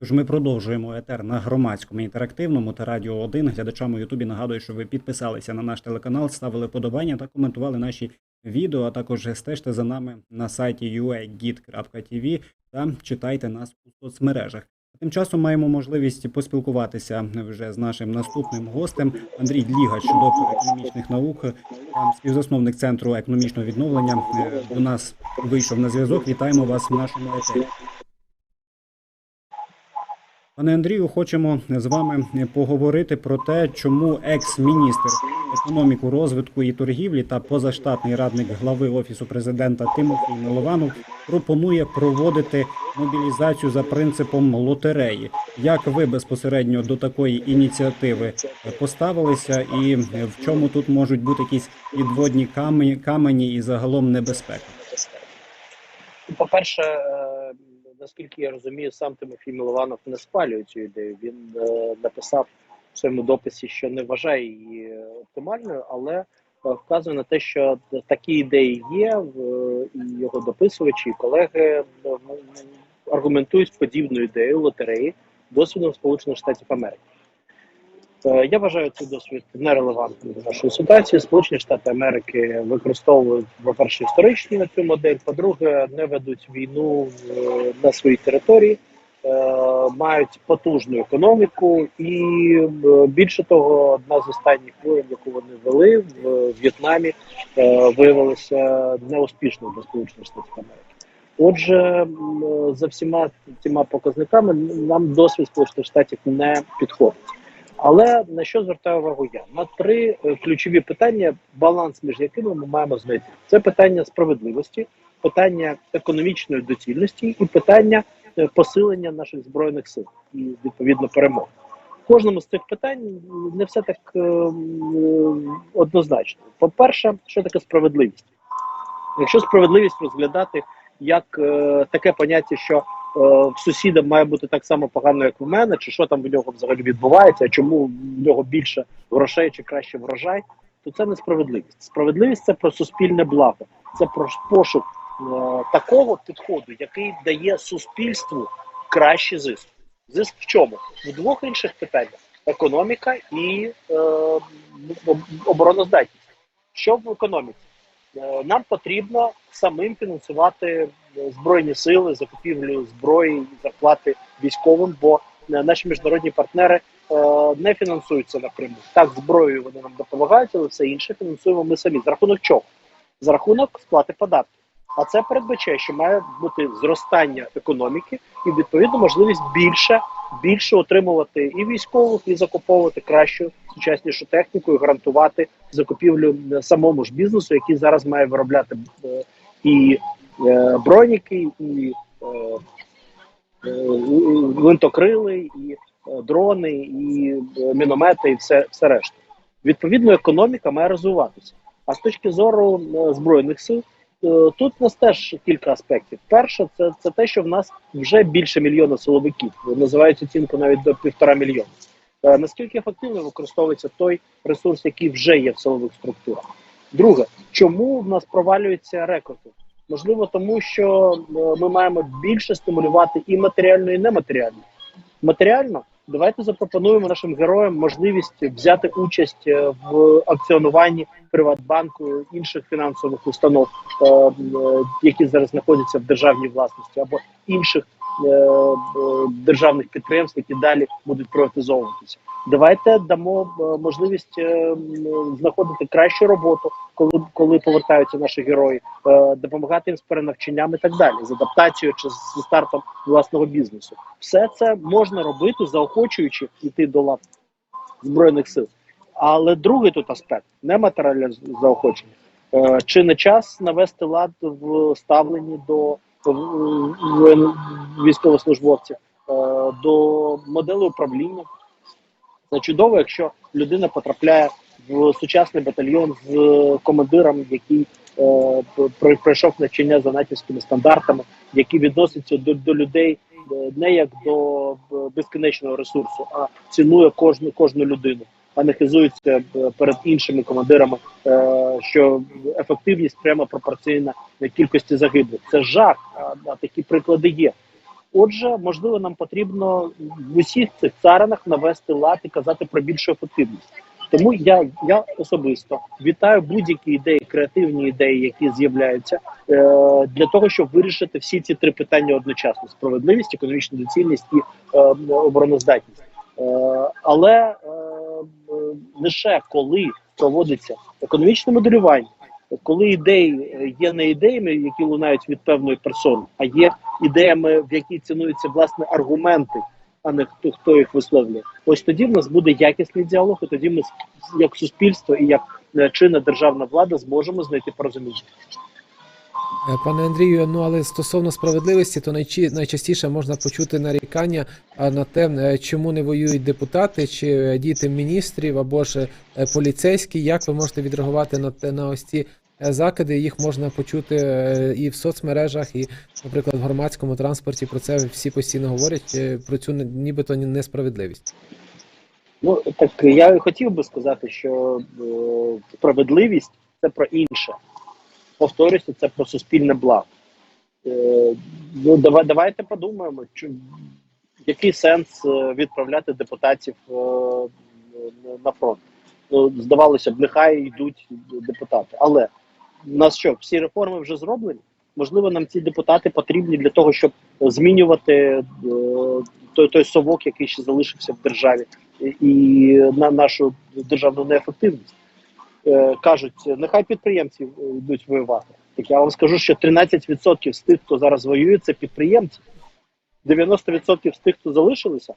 Тож ми продовжуємо етер на громадському інтерактивному та радіо 1. Глядачам у Ютубі нагадую, що ви підписалися на наш телеканал, ставили подобання та коментували наші відео. А також стежте за нами на сайті uagit.tv та читайте нас у соцмережах. Тим часом маємо можливість поспілкуватися вже з нашим наступним гостем Андрій Длігач, доктор економічних наук, співзасновник центру економічного відновлення. е, До нас вийшов на зв'язок. Вітаємо вас в нашому етері. Пане Андрію, хочемо з вами поговорити про те, чому екс-міністр економіку, розвитку і торгівлі та позаштатний радник глави офісу президента Тимофій Милованов пропонує проводити мобілізацію за принципом лотереї. Як ви безпосередньо до такої ініціативи поставилися, і в чому тут можуть бути якісь підводні камені, камені і загалом небезпека? По-перше, е, наскільки я розумію, сам Тимофій Милованов не спалює цю ідею. Він е, написав в своєму дописі, що не вважає її оптимальною, але е, вказує на те, що такі ідеї є, в- і його дописувачі, і колеги е, аргументують подібну ідею лотереї досвідом Сполучених Штатів Америки. Е, Я вважаю цей досвід нерелевантним до нашої ситуації. Сполучені Штати Америки використовують, по-перше, історичні цю модель, по-друге, не ведуть війну е, на своїй території, е, мають потужну економіку, і більше того, одна з останніх воєн, яку вони вели в В'єтнамі, виявилася неуспішною для Сполучених Штатів Америки. Отже, за всіма цими показниками нам досвід Сполучених Штатів не підходить. Але на що звертаю увагу я? На три е, ключові питання, баланс між якими ми маємо знайти. Це питання справедливості, питання економічної доцільності і питання е, посилення наших збройних сил і відповідно перемог. В кожному з цих питань не все так е, однозначно. По-перше, що таке справедливість? Якщо справедливість розглядати як е, таке поняття, що е, в сусіда має бути так само погано, як в мене, чи що там в нього взагалі відбувається, чому в нього більше грошей чи краще врожай, то це не справедливість. Справедливість це про суспільне благо, це про пошук е, такого підходу, який дає суспільству кращий зиск. Зиск в чому? В двох інших питаннях: економіка і е, обороноздатність. Що в економіці? Е, Нам потрібно самим фінансувати е, збройні сили, закупівлю зброї зарплати військовим, бо е, наші міжнародні партнери не фінансуються напряму. Так, зброєю вони нам допомагають, але все інше фінансуємо ми самі. За рахунок чого? За рахунок сплати податків. А це передбачає, що має бути зростання економіки і відповідно можливість більше, більше отримувати і військових, і закуповувати кращу сучаснішу техніку, і гарантувати закупівлю е, самому ж бізнесу, який зараз має виробляти е, і е, броніки, і гвинтокрили, і дрони, і міномети, і все, все решта. Відповідно, економіка має розвиватися. А з точки зору збройних сил, тут у нас теж кілька аспектів. Перше, це, це те, що в нас вже більше мільйона силовиків. Називають оцінку навіть до півтора мільйона. Е, Наскільки ефективно використовується той ресурс, який вже є в силових структурах? Друге, чому в нас провалюються рекорди? Можливо, тому що е, ми маємо більше стимулювати і матеріально, і нематеріально. Матеріально давайте запропонуємо нашим героям можливість взяти участь е, в акціонуванні Приватбанку інших фінансових установ, е, е, які зараз знаходяться в державній власності, або інших державних підприємств, які далі будуть приватизовуватися. Давайте дамо е, можливість е, знаходити кращу роботу, коли коли повертаються наші герої, е, допомагати їм з перенавчанням і так далі, з адаптацією чи з стартом власного бізнесу. Все це можна робити, заохочуючи йти до лав збройних сил. Але другий тут аспект не матеріальне заохочення. Е, Чи не час навести лад в ставленні до е, військовослужбовців, е, до моделі управління? Це чудово, якщо людина потрапляє в сучасний батальйон з командиром, який е, пр- пройшов навчання за натівськими стандартами, який відноситься до, до людей е, не як до е, безкінечного ресурсу, а цінує кожну кожну людину, а не хизується е, перед іншими командирами, е, що ефективність прямо пропорційна кількості загиблих. Це жах, а, такі приклади є. Отже, можливо, нам потрібно в усіх цих царинах навести лад і казати про більшу ефективність. Тому я, я особисто вітаю будь-які ідеї, креативні ідеї, які з'являються е, для того, щоб вирішити всі ці три питання одночасно: справедливість, економічна доцільність і е, обороноздатність. Е, але лише коли проводиться економічне моделювання, коли ідеї е, є не ідеями, які лунають від певної персони, а є ідеями, в які цінуються власне аргументи, а не хто хто їх висловлює. Ось тоді в нас буде якісний діалог, і тоді ми як суспільство і як е, чинна державна влада зможемо знайти порозуміння. Е, Пане Андрію, ну але стосовно справедливості, то найчастіше можна почути нарікання на те, е, чому не воюють депутати чи е, діти міністрів або ж поліцейські. Як ви можете відреагувати на те на ось ці закиди? Їх можна почути і в соцмережах, і, наприклад, в громадському транспорті. Про це всі постійно говорять про цю нібито несправедливість. Ну так я хотів би сказати, що справедливість це про інше. Повторюся, це про суспільне благо. Е, ну, давай, давайте подумаємо, чи, який сенс е, відправляти депутатів е, на фронт. Ну, здавалося б, нехай йдуть депутати. Але в нас що, всі реформи вже зроблені? Можливо, нам ці депутати потрібні для того, щоб змінювати е, той, той совок, який ще залишився в державі, і на нашу державну неефективність. Е, кажуть, нехай підприємці е, йдуть воювати. Так я вам скажу, що 13% з тих, хто зараз воює, це підприємці. 90% з тих, хто залишилися,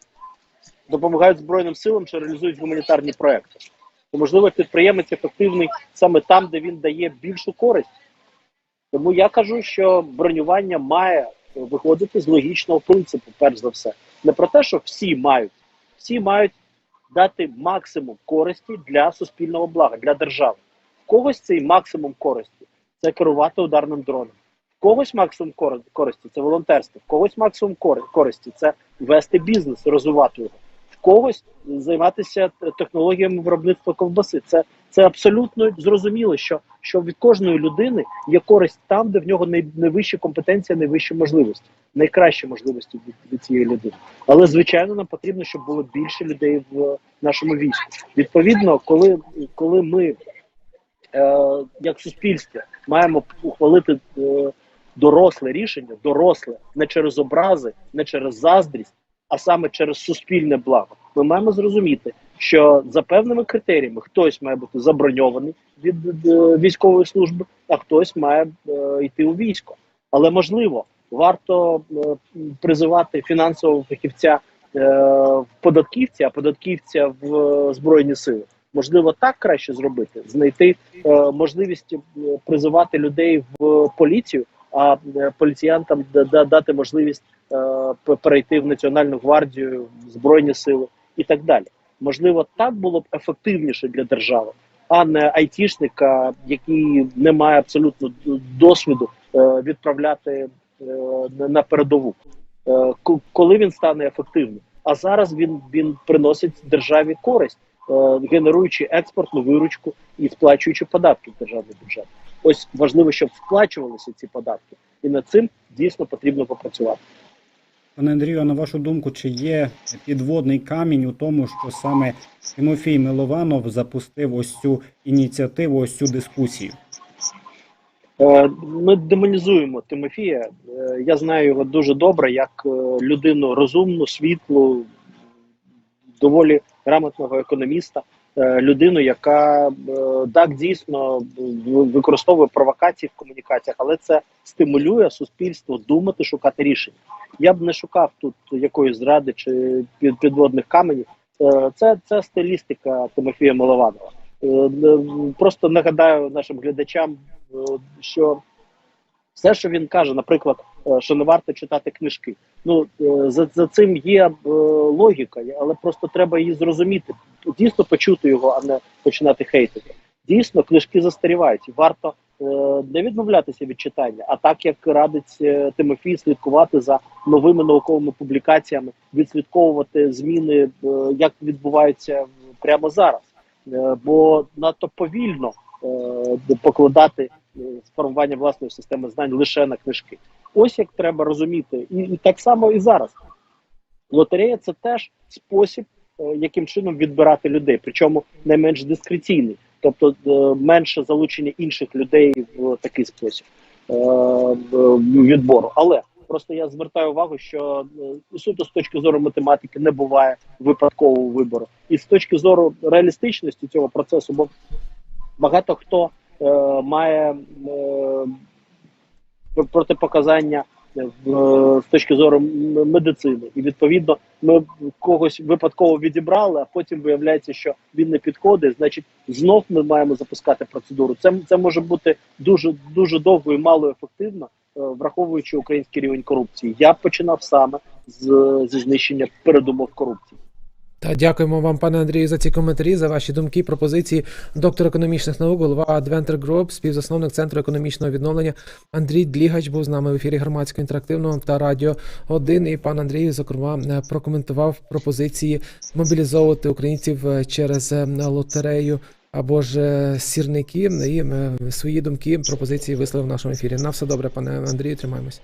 допомагають Збройним силам чи реалізують гуманітарні проекти. То, можливо, підприємець ефективний саме там, де він дає більшу користь. Тому я кажу, що бронювання має виходити з логічного принципу, перш за все. Не про те, що всі мають, всі мають дати максимум користі для суспільного блага, для держави. В когось цей максимум користі це керувати ударним дроном. В когось максимум кор- користі це волонтерство, в когось максимум кор- користі це вести бізнес, розвивати його. Когось займатися технологіями виробництва ковбаси. Це, це абсолютно зрозуміло, що, що від кожної людини є користь там, де в нього най, найвища компетенція, найвищі можливості, найкращі можливості від, від цієї людини. Але звичайно, нам потрібно, щоб було більше людей в нашому війську. Відповідно, коли, коли ми е, як суспільство маємо ухвалити е, доросле рішення, доросле не через образи, не через заздрість, а саме через суспільне благо, ми маємо зрозуміти, що за певними критеріями хтось має бути заброньований від е, військової служби, а хтось має е, йти у військо. Але можливо, варто е, призивати фінансового фахівця в податківця, а податківця в збройні сили. Можливо, так краще зробити, знайти можливість призивати людей в поліцію, а е, поліціянтам да- да- дати можливість е, перейти в Національну гвардію, збройні сили і так далі. Можливо, так було б ефективніше для держави, а не айтішника, який не має абсолютно досвіду е, відправляти на- передову. Коли він стане ефективним? А зараз він, він приносить державі користь, генеруючи експортну виручку і сплачуючи податки в державний бюджет. Ось важливо, щоб сплачувалися ці податки, і над цим дійсно потрібно попрацювати. Пане Андрію, а на вашу думку, чи є підводний камінь у тому, що саме Тимофій Милованов запустив ось цю ініціативу, ось цю дискусію? Е, Ми демонізуємо Тимофія. Е, Я знаю його дуже добре, як е, людину розумну, світлу, доволі грамотного економіста, людину, яка так дійсно використовує провокації в комунікаціях, але це стимулює суспільство думати, шукати рішення. Я б не шукав тут якоїсь зради чи під- підводних каменів. Е, Це, це стилістика Тимофія Милованова. Е, е, Просто нагадаю нашим глядачам, що все, що він каже, наприклад, що не варто читати книжки. Ну за, за цим є логіка, але просто треба її зрозуміти, дійсно почути його, а не починати хейтити. Дійсно, книжки застарівають, і варто е, не відмовлятися від читання, а так як радить е, Тимофій, слідкувати за новими науковими публікаціями, відслідковувати зміни, е, як відбуваються прямо зараз. Бо надто повільно покладати сформування власної системи знань лише на книжки. Ось як треба розуміти, і, і так само і зараз. Лотерея це теж спосіб, яким чином відбирати людей, причому найменш дискреційний, тобто е, менше залучення інших людей в такий спосіб е, відбору. Але просто я звертаю увагу, що е, суто з точки зору математики не буває випадкового вибору, і з точки зору реалістичності цього процесу, бо багато хто має протипоказання в, з точки зору медицини, і відповідно ми когось випадково відібрали, а потім виявляється, що він не підходить. Значить, знов ми маємо запускати процедуру. Це це може бути дуже дуже довго і мало ефективно, е, враховуючи український рівень корупції. Я починав саме з зі знищення передумов корупції. Та дякуємо вам, пане Андрію, за ці коментарі, за ваші думки, пропозиції. Доктор економічних наук, голова Adventure Group, співзасновник Центру економічного відновлення. Андрій Длігач був з нами в ефірі громадського інтерактивного та радіо 1. І пан Андрій, зокрема, е, прокоментував пропозиції мобілізовувати українців е, через е, лотерею або ж сірники. І свої думки, пропозиції висловив в нашому ефірі. На все добре, пане Андрію, тримаємось.